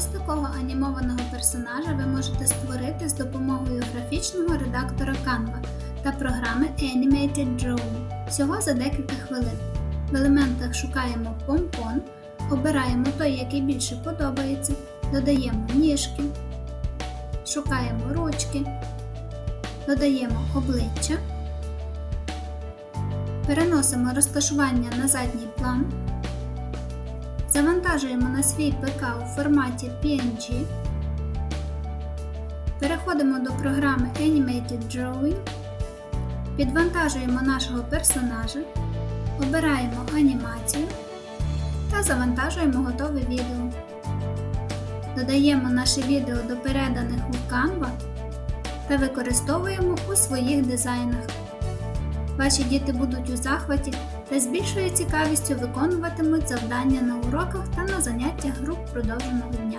Ось такого анімованого персонажа ви можете створити з допомогою графічного редактора Canva та програми Animated Drawing. Всього за декілька хвилин. В елементах шукаємо помпон, обираємо той, який більше подобається, додаємо ніжки, шукаємо ручки, додаємо обличчя, переносимо розташування на задній план. Завантажуємо на свій ПК у форматі PNG. Переходимо до програми Animated Drawing. Підвантажуємо нашого персонажа. Обираємо анімацію та завантажуємо готове відео. Додаємо наше відео до переданих у Canva та використовуємо у своїх дизайнах. Ваші діти будуть у захваті та з більшою цікавістю виконуватимуть завдання на уроках та на заняттях груп продовженого дня.